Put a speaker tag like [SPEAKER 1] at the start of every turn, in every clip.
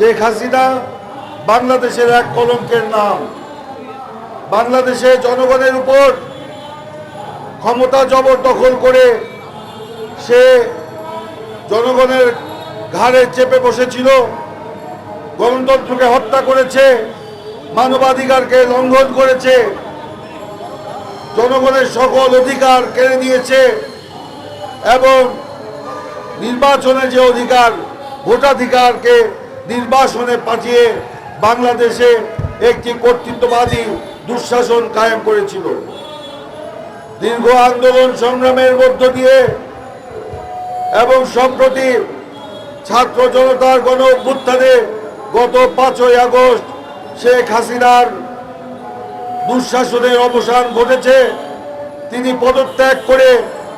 [SPEAKER 1] শেখ হাসিনা বাংলাদেশের এক কলঙ্কের নাম। বাংলাদেশে জনগণের উপর ক্ষমতা জবরদখল করে সে জনগণের ঘাড়ে চেপে বসেছিল, গণতন্ত্রকে হত্যা করেছে, মানবাধিকারকে লঙ্ঘন করেছে, জনগণের সকল অধিকার কেড়ে নিয়েছে এবং নির্বাচনে যে অধিকার, ভোটাধিকারকে নির্বাসনে পাঠিয়ে বাংলাদেশে একটি কর্তৃত্ববাদী দুঃশাসন কায়েম করেছিল। দীর্ঘ আন্দোলন সংগ্রামের মধ্য দিয়ে এবং সম্প্রতি ছাত্র জনতার গণ অভ্যুত্থানে গত পাঁচই আগস্ট শেখ হাসিনার দুঃশাসনের অবসান ঘটেছে, তিনি পদত্যাগ করে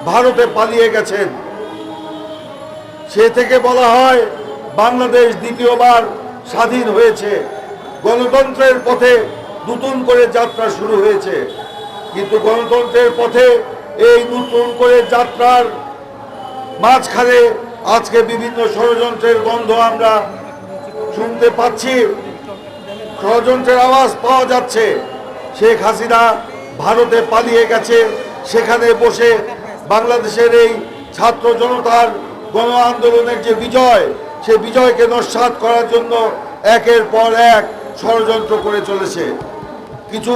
[SPEAKER 1] ভারতে পালিয়ে গেছেন। সে থেকে বলা হয় বাংলাদেশ দ্বিতীয়বার স্বাধীন হয়েছে। গণতন্ত্রের পথে নতুন করে যাত্রা শুরু হয়েছে। কিন্তু গণতন্ত্রের পথে এই নতুন করে যাত্রার মাঝখানে আজকে বিভিন্ন ষড়যন্ত্রের গন্ধ আমরা শুনতে পাচ্ছি। ষড়যন্ত্রের আওয়াজ পাওয়া যাচ্ছে। শেখ হাসিনা ভারতে পালিয়ে গেছে। সেখানে বসে বাংলাদেশের এই ছাত্র জনতার গণ আন্দোলনের যে বিজয় সে বিজয়কে নস্বাত করার জন্য একের পর এক ষড়যন্ত্র করে চলেছে। কিছু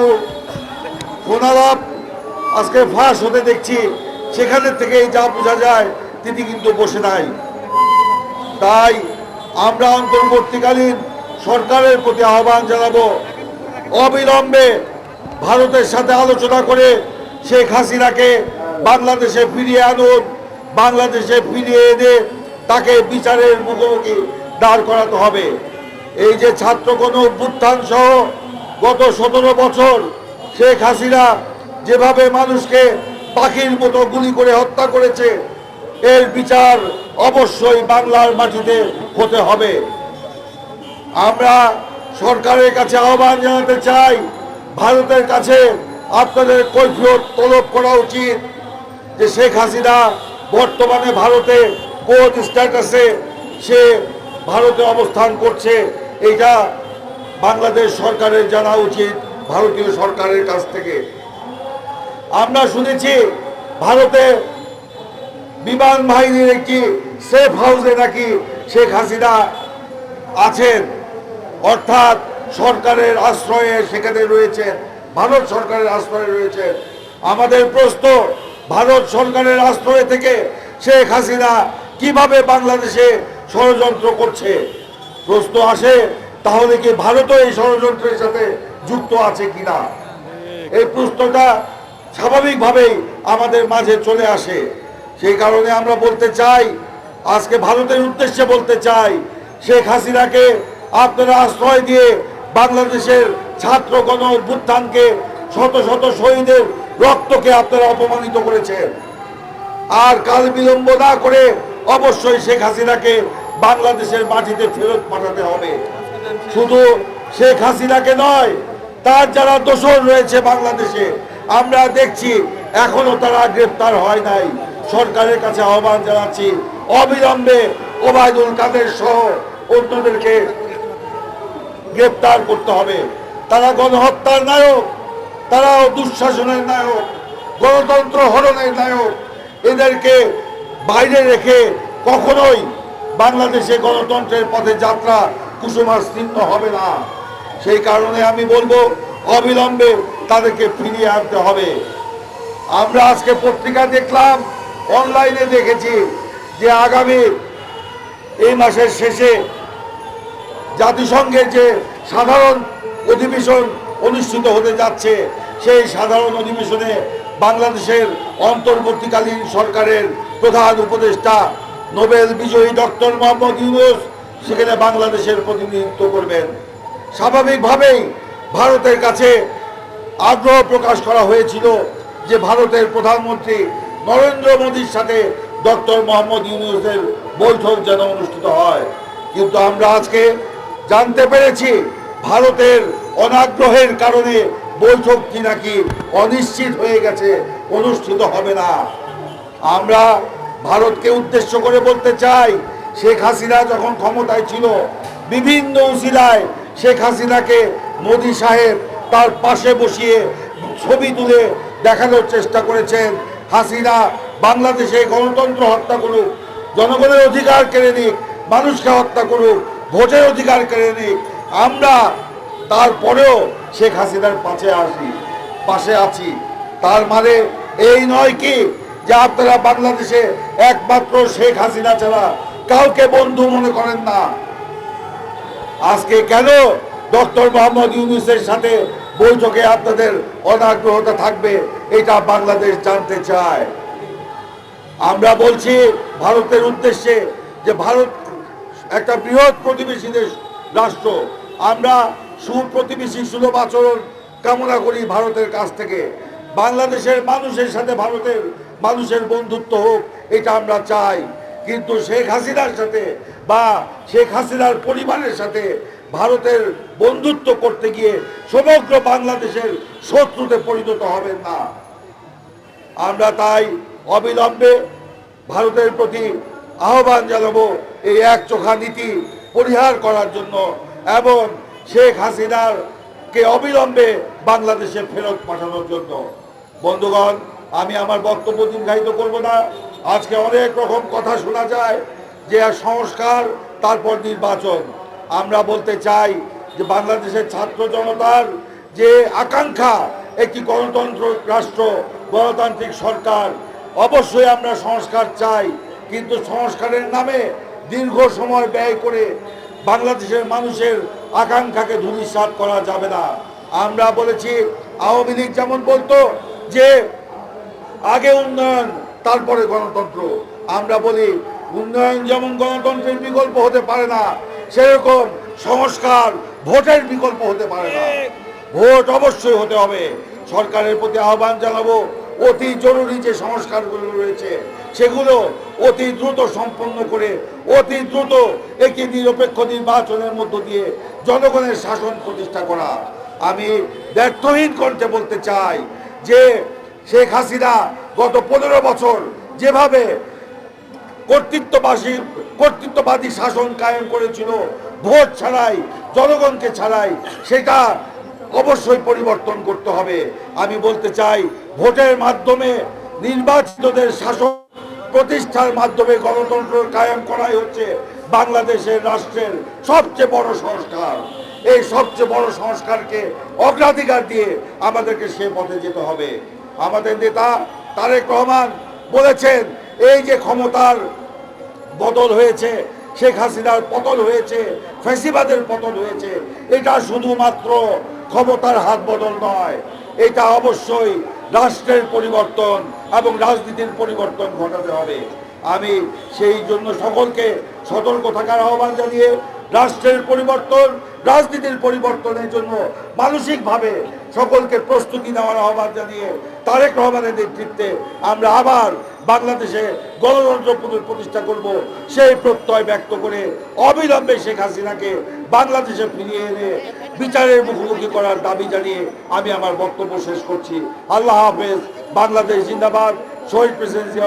[SPEAKER 1] ফোনালাপ আজকে ফাঁস হতে দেখছি সেখানে থেকেই যা বোঝা যায় তিনি কিন্তু বসে নাই। তাই আমরা অন্তর্বর্তীকালীন সরকারের প্রতি আহ্বান জানাব। অবিলম্বে ভারতের সাথে আলোচনা করে শেখ হাসিনাকে বাংলাদেশে ফিরিয়ে আনুন, বাংলাদেশে ফিরিয়ে এনে তাকে বিচারের মুখোমুখি দাঁড় করাতে হবে। এই যে ছাত্র গণ অভ্যুত্থান সহ গত সতেরো বছর শেখ হাসিনা যেভাবে মানুষকে পাখির মতো গুলি করে হত্যা করেছে, এর বিচার অবশ্যই বাংলার মাটিতে হতে হবে। আমরা সরকারের কাছে আহ্বান জানাতে চাই, ভারতের কাছে আপনাদের কৈফিয়ত তলব করা উচিত যে শেখ হাসিনা বর্তমানে ভারতে কোন স্ট্যাটাসে সে ভারতে অবস্থান করছে এটা বাংলাদেশ সরকারের জানা উচিত, ভারতীয় সরকারের কাছ থেকে। আমরা শুনেছি ভারতে বিমান বাহিনীর একটি সেফ হাউসে নাকি শেখ হাসিনা আছেন। অর্থাৎ সরকারের আশ্রয়ে সেখানে রয়েছেন, ভারত সরকারের আশ্রয়ে রয়েছেন। আমাদের প্রশ্ন, ভারত সরকারের আশ্রয় থেকে শেখ হাসিনা কীভাবে বাংলাদেশে ষড়যন্ত্র করছে? প্রশ্ন আসে, তাহলে কি ভারতও এই ষড়যন্ত্রের সাথে যুক্ত আছে কিনা? এই প্রশ্নটা স্বাভাবিকভাবেই আমাদের মাঝে চলে আসে। সেই কারণে আমরা বলতে চাই, আজকে ভারতের উদ্দেশ্যে বলতে চাই, শেখ হাসিনাকে আপনারা আশ্রয় দিয়ে বাংলাদেশের ছাত্র গণ অভ্যুত্থানকে শত শত শহীদের রক্তকে আপনারা অপমানিত করেছেন। আর কাল বিলম্ব না করে অবশ্যই শেখ হাসিনাকে বাংলাদেশের মাটিতে ফেরত পাঠাতে হবে। শুধু শেখ হাসিনাকে নয়, তার যারা দোষর রয়েছে বাংলাদেশে, আমরা দেখছি এখনও তারা গ্রেপ্তার হয় নাই। সরকারের কাছে আহ্বান জানাচ্ছি, অবিলম্বে ওবায়দুল কাদের সহ অন্যদেরকে গ্রেপ্তার করতে হবে। তারা গণহত্যার নায়ক, তারাও দুঃশাসনের নায়ক, গণতন্ত্র হরণের নায়ক। এদেরকে বাইরে রেখে কখনোই বাংলাদেশে গণতন্ত্রের পথে যাত্রা কুসুমার স্নিগ্ধ হবে না। সেই কারণে আমি বলব, অবিলম্বে তাদেরকে ফিরিয়ে আনতে হবে। আমরা আজকে পত্রিকা দেখলাম, অনলাইনে দেখেছি যে আগামী এই মাসের শেষে জাতিসংঘের যে সাধারণ অধিবেশন অনুষ্ঠিত হতে যাচ্ছে, সেই সাধারণ অধিবেশনে বাংলাদেশের অন্তর্বর্তীকালীন সরকারের প্রধান উপদেষ্টা নোবেল বিজয়ী ডক্টর মোহাম্মদ ইউনুস সেখানে বাংলাদেশের প্রতিনিধিত্ব করবেন। স্বাভাবিকভাবেই ভারতের কাছে আগ্রহ প্রকাশ করা হয়েছিল যে ভারতের প্রধানমন্ত্রী নরেন্দ্র মোদীর সাথে ডক্টর মোহাম্মদ ইউনুসের বৈঠক যেন অনুষ্ঠিত হয়। কিন্তু আমরা আজকে জানতে পেরেছি, ভারতের অনাগ্রহের কারণে বৈঠকটি নাকি অনিশ্চিত হয়ে গেছে, অনুষ্ঠিত হবে না। আমরা ভারতকে উদ্দেশ্য করে বলতে চাই, শেখ হাসিনা যখন ক্ষমতায় ছিল, বিভিন্ন উসিলায় শেখ হাসিনাকে মোদী সাহেব তার পাশে বসিয়ে ছবি তুলে দেখানোর চেষ্টা করেছেন। হাসিনা বাংলাদেশে গণতন্ত্র হত্যা করুক, জনগণের অধিকার কেড়ে নিক, মানুষকে হত্যা করুক, ভোটের অধিকার কেড়ে নিক। আমরা তারপরেও শেখ হাসিনার পাশে আসি, পাশে আছি। তার মানে এই নয় কি যে আপনারা বাংলাদেশে একমাত্র শেখ হাসিনা ছাড়া কাউকে বন্ধু মনে করেন না। আজকে কেন ডক্টর মোহাম্মদ ইউনুসের সাথে বৈঠকে আপনাদের অনাগ্রহতা থাকবে, এটা বাংলাদেশ জানতে চায়। আমরা বলছি ভারতের উদ্দেশ্যে যে ভারত একটা বৃহৎ প্রতিবেশী দেশ, রাষ্ট্র। আমরা সুপ্রতিবেশী সুলভ আচরণ কামনা করি ভারতের কাছ থেকে। বাংলাদেশের মানুষের সাথে ভারতের মানুষের বন্ধুত্ব হোক, এটা আমরা চাই। কিন্তু শেখ হাসিনার সাথে বা শেখ হাসিনার পরিবারের সাথে ভারতের বন্ধুত্ব করতে গিয়ে সমগ্র বাংলাদেশের শত্রুতে পরিণত হবে না। আমরা তাই অবিলম্বে ভারতের প্রতি আহ্বান জানাব এই এক চোখা নীতি পরিহার করার জন্য এবং শেখ হাসিনার কে অবিলম্বে বাংলাদেশে ফেরত পাঠানোর জন্য। বন্ধুগণ, আমি আমার বক্তব্য দীর্ঘায়িত করব না। আজকে অনেক রকম কথা শোনা যায়, যে সংস্কার, তারপর নির্বাচন। আমরা বলতে চাই যে বাংলাদেশের ছাত্র জনতার যে আকাঙ্ক্ষা, একটি গণতন্ত্র, রাষ্ট্র, গণতান্ত্রিক সরকার, অবশ্যই আমরা সংস্কার চাই। কিন্তু সংস্কারের নামে দীর্ঘ সময় ব্যয় করে বাংলাদেশের মানুষের আকাঙ্ক্ষাকে ধূলিসাৎ করা যাবে না। আমরা বলেছি, আওয়ামী লীগ যেমন বলতো যে, আগে উন্নয়ন, তারপরে গণতন্ত্র। আমরা বলি, উন্নয়ন যেমন গণতন্ত্রের বিকল্প হতে পারে না, সেরকম সংস্কার ভোটের বিকল্প হতে পারে না। ভোট অবশ্যই হতে হবে। সরকারের প্রতি আহ্বান জানাব, অতি জরুরি যে সংস্কারগুলো রয়েছে, সেগুলো অতি দ্রুত সম্পন্ন করে অতি দ্রুত একটি নিরপেক্ষ নির্বাচনের মধ্য দিয়ে জনগণের শাসন প্রতিষ্ঠা করা। আমি ব্যর্থহীন কণ্ঠে বলতে চাই যে শেখ হাসিনা গত পনেরো বছর যেভাবে কর্তৃত্ববাসী কর্তৃত্ববাদী শাসন কায়েম করেছিল, ভোট ছাড়াই, জনগণকে ছাড়াই, সেটা অবশ্যই পরিবর্তন করতে হবে। আমি বলতে চাই, ভোটের মাধ্যমে নির্বাচিতদের শাসন প্রতিষ্ঠার মাধ্যমে গণতন্ত্র কায়েম করাই হচ্ছে বাংলাদেশের রাষ্ট্রের সবচেয়ে বড় সংস্কার। এই সবচেয়ে বড় সংস্কারকে অগ্রাধিকার দিয়ে আমাদেরকে সে পথে যেতে হবে। আমাদের নেতা তারেক রহমান বলেছেন, এই যে ক্ষমতার বদল হয়েছে, শেখ হাসিনার পতন হয়েছে, ফ্যাসিবাদের পতন হয়েছে, এটা শুধুমাত্র ক্ষমতার হাত বদল নয় এটা অবশ্যই রাষ্ট্রের পরিবর্তন এবং রাজনীতির পরিবর্তন ঘটাতে হবে। আমি সেই জন্য সকলকে সতর্ক থাকার আহ্বান জানিয়ে রাষ্ট্রের পরিবর্তন, রাজনীতির পরিবর্তনের জন্য মানসিকভাবে সকলকে প্রস্তুতি নেওয়ার আহ্বান জানিয়ে তারেক রহমানের নেতৃত্বে আমরা আবার বাংলাদেশে গণতন্ত্র প্রতিষ্ঠা করব। সেই প্রত্যয় ব্যক্ত করে অবিলম্বে শেখ হাসিনাকে বাংলাদেশে ফিরিয়ে এনে বিচারের মুখোমুখি করার দাবি জানিয়ে আমি আমার বক্তব্য শেষ করছি। আল্লাহ হাফেজ। বাংলাদেশ জিন্দাবাদ। শহীদ প্রেসিডেন্সি